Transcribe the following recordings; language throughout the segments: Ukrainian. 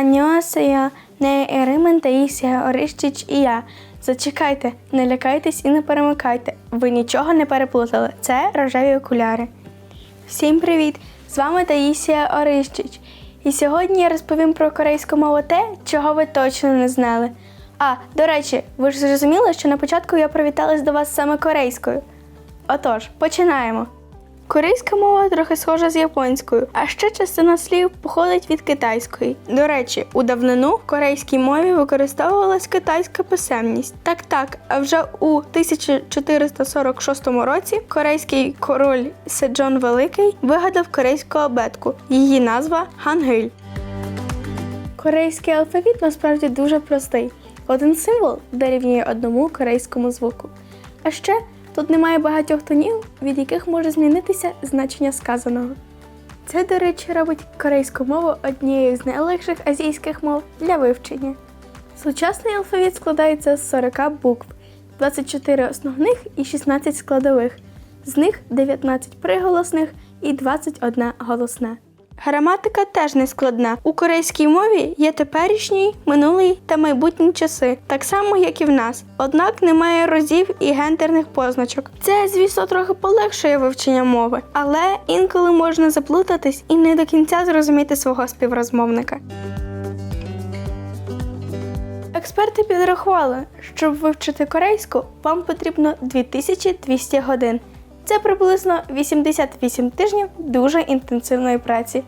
Аньосея, не Еримен Таїсія, Орищич і я. Зачекайте, не лякайтесь і не перемикайте. Ви нічого не переплутали. Це рожеві окуляри. Всім привіт! З вами Таїсія Орищич. І сьогодні я розповім про корейську мову те, чого ви точно не знали. А, до речі, ви ж зрозуміли, що на початку я привіталась до вас саме корейською. Отож, починаємо. Корейська мова трохи схожа з японською, а ще частина слів походить від китайської. До речі, у давнину в корейській мові використовувалась китайська писемність. Так, так, а вже у 1446 році корейський король Седжон Великий вигадав корейську абетку. Її назва Хангиль. Корейський алфавіт насправді дуже простий. Один символ дорівнює одному корейському звуку. А ще тут немає багатьох тонів, від яких може змінитися значення сказаного. Це, до речі, робить корейську мову однією з найлегших азійських мов для вивчення. Сучасний алфавіт складається з 40 букв, 24 основних і 16 складових. З них 19 приголосних і 21 голосна. Граматика теж не складна. У корейській мові є теперішній, минулий та майбутні часи, так само, як і в нас. Однак немає розів і гендерних позначок. Це, звісно, трохи полегшує вивчення мови, але інколи можна заплутатись і не до кінця зрозуміти свого співрозмовника. Експерти підрахували, щоб вивчити корейську, вам потрібно 2200 годин. Це приблизно 88 тижнів дуже інтенсивної праці.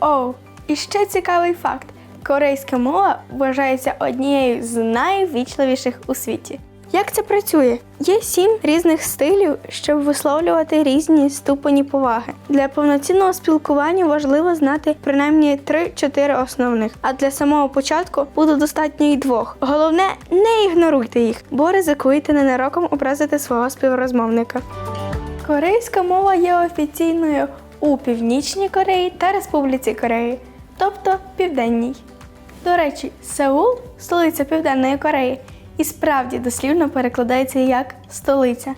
Оу, і ще цікавий факт: корейська мова вважається однією з найвічливіших у світі. Як це працює? Є сім різних стилів, щоб висловлювати різні ступені поваги. Для повноцінного спілкування важливо знати принаймні 3-4 основних, а для самого початку буде достатньо й двох. Головне, не ігноруйте їх, бо ризикуєте ненароком образити свого співрозмовника. Корейська мова є офіційною у Північній Кореї та Республіці Кореї, тобто Південній. До речі, Сеул, столиця Південної Кореї, і справді дослівно перекладається як столиця.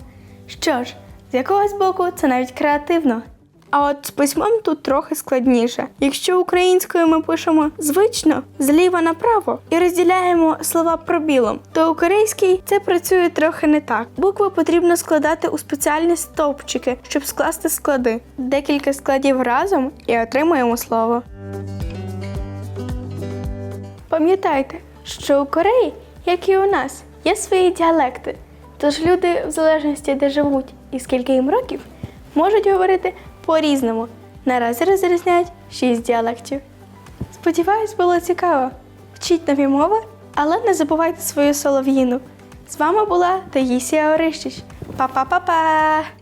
Що ж, з якогось боку це навіть креативно. А от з письмом тут трохи складніше. Якщо українською ми пишемо звично зліва направо і розділяємо слова пробілом, то у корейській це працює трохи не так. Букви потрібно складати у спеціальні стовпчики, щоб скласти склади. Декілька складів разом і отримуємо слово. Пам'ятайте, що у Кореї, як і у нас, є свої діалекти. Тож люди, в залежності де живуть і скільки їм років, можуть говорити по-різному. Наразі розрізняють шість діалектів. Сподіваюсь, було цікаво. Вчіть нові мови, але не забувайте свою солов'їну. З вами була Таїсія Орищич. Па-па-па-па!